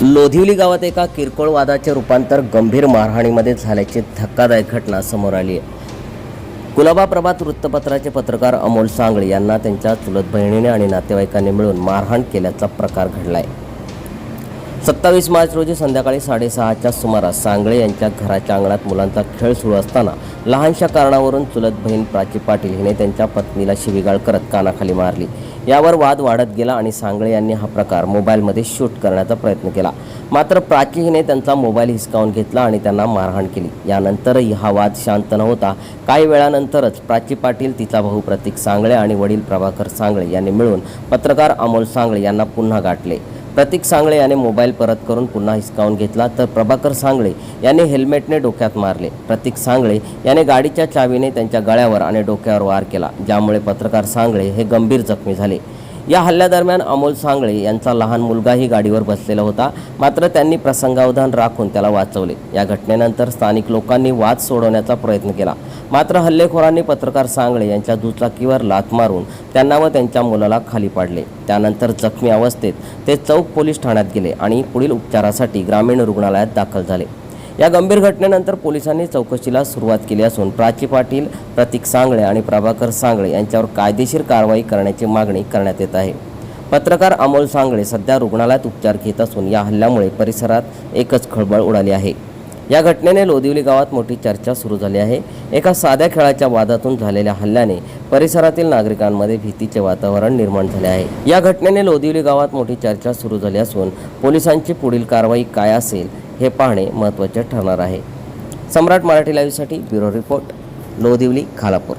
लोधिवली गावात एका किरकोळ वादाचे रूपांतर गंभीर मारहाणीमध्ये झाल्याची धक्कादायक घटना समोर आली आहे. कुलाबा प्रभात वृत्तपत्राचे पत्रकार अमोल सांगळे यांना त्यांच्या चुलत बहिणीने आणि नातेवाईकांनी मिळून मारहाण केल्याचा प्रकार घडला आहे सत्तावीस मार्च रोजी संध्याकाळी साडेसहाच्या सुमारास सांगळे यांच्या घराच्या अंगणात मुलांचा खेळ सुरू असताना लहानशा कारणावरून चुलत बहीण प्राची पाटील हिने त्यांच्या पत्नीला शिवीगाळ करत कानाखाली मारली. यावर वाद वाढत गेला आणि सांगळे यांनी हा प्रकार मोबाईलमध्ये शूट करण्याचा प्रयत्न केला. मात्र प्राची हिने त्यांचा मोबाईल हिसकावून घेतला आणि त्यांना मारहाण केली. यानंतरही हा वाद शांत न होता काही वेळानंतरच प्राची पाटील तिचा भाऊ प्रतीक सांगळे आणि वडील प्रभाकर सांगळे यांनी मिळून पत्रकार अमोल सांगळे यांना पुन्हा गाठले. प्रतीक सांगळे याने मोबाईल परत करून पुन्हा हिसकावून घेतला तर प्रभाकर सांगळे याने हेल्मेटने डोक्यात मारले. प्रतीक सांगळे याने गाडीच्या चावीने त्यांच्या गळ्यावर आणि डोक्यावर वार केला ज्यामुळे पत्रकार सांगळे हे गंभीर जखमी झाले. या हल्ल्यादरम्यान अमोल सांगळे यांचा लहान मुलगाही गाडीवर बसलेला होता. मात्र त्यांनी प्रसंगावधान राखून त्याला वाचवले. या घटनेनंतर स्थानिक लोकांनी वाद सोडवण्याचा प्रयत्न केला. मात्र हल्लेखोरांनी पत्रकार सांगळे यांच्या दुचाकीवर लाथ मारून त्यांना व त्यांच्या मुलाला खाली पाडले. त्यानंतर जखमी अवस्थेत ते चौक पोलीस ठाण्यात गेले आणि पुढील उपचारासाठी ग्रामीण रुग्णालयात दाखल झाले. या गंभीर घटनेनंतर पोलिसांनी चौकशीला सुरुवात केली असून प्राची पाटील प्रतीक सांगळे आणि प्रभाकर सांगळे यांच्यावर कायदेशीर कारवाई करण्याची मागणी करण्यात येत आहे. पत्रकार अमोल सांगळे सध्या रुग्णालयात उपचार घेत असून या हल्ल्यामुळे परिसरात एकच खळबळ उडाली आहे. या घटनेने लोदिवली गावात मोठी चर्चा सुरू झाली आहे. एका साध्या खेळाच्या वादातून झालेल्या हल्ल्याने परिसरातील नागरिकांमध्ये भीतीचे वातावरण निर्माण झाले आहे. या घटनेने लोदिवली गावात मोठी चर्चा सुरू झाली असून पोलिसांची पुढील कारवाई काय असेल हे पाहणे महत्त्वाचे ठरणार आहे. सम्राट मराठी लाईव्हसाठी ब्युरो रिपोर्ट लोदिवली खालापूर.